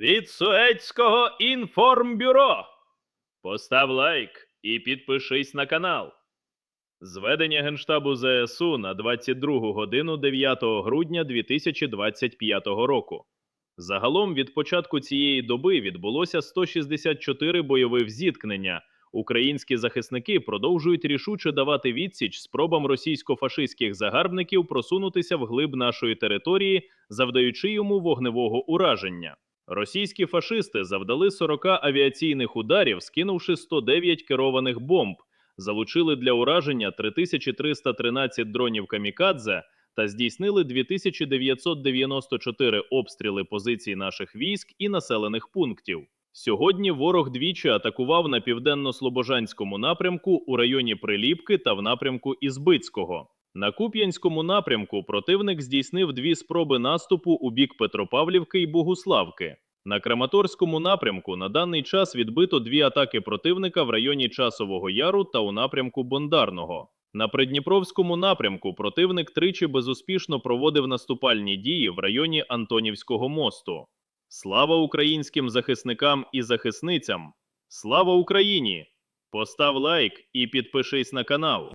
від Суецького інформбюро. Постав лайк і підпишись на канал. Зведення Генштабу ЗСУ на 22 годину 9 грудня 2025 року. Загалом від початку цієї доби відбулося 164 бойових зіткнення. Українські захисники продовжують рішуче давати відсіч спробам російсько-фашистських загарбників просунутися вглиб нашої території, завдаючи йому вогневого ураження. Російські фашисти завдали 40 авіаційних ударів, скинувши 109 керованих бомб, залучили для ураження 3313 дронів камікадзе та здійснили 2994 обстріли позицій наших військ і населених пунктів. Сьогодні ворог двічі атакував на південно-слобожанському напрямку у районі Приліпки та в напрямку Ізбицького. На Куп'янському напрямку противник здійснив дві спроби наступу у бік Петропавлівки і Богуславки. На Краматорському напрямку на даний час відбито дві атаки противника в районі Часового Яру та у напрямку Бондарного. На Придніпровському напрямку противник тричі безуспішно проводив наступальні дії в районі Антонівського мосту. Слава українським захисникам і захисницям! Слава Україні! Постав лайк і підпишись на канал.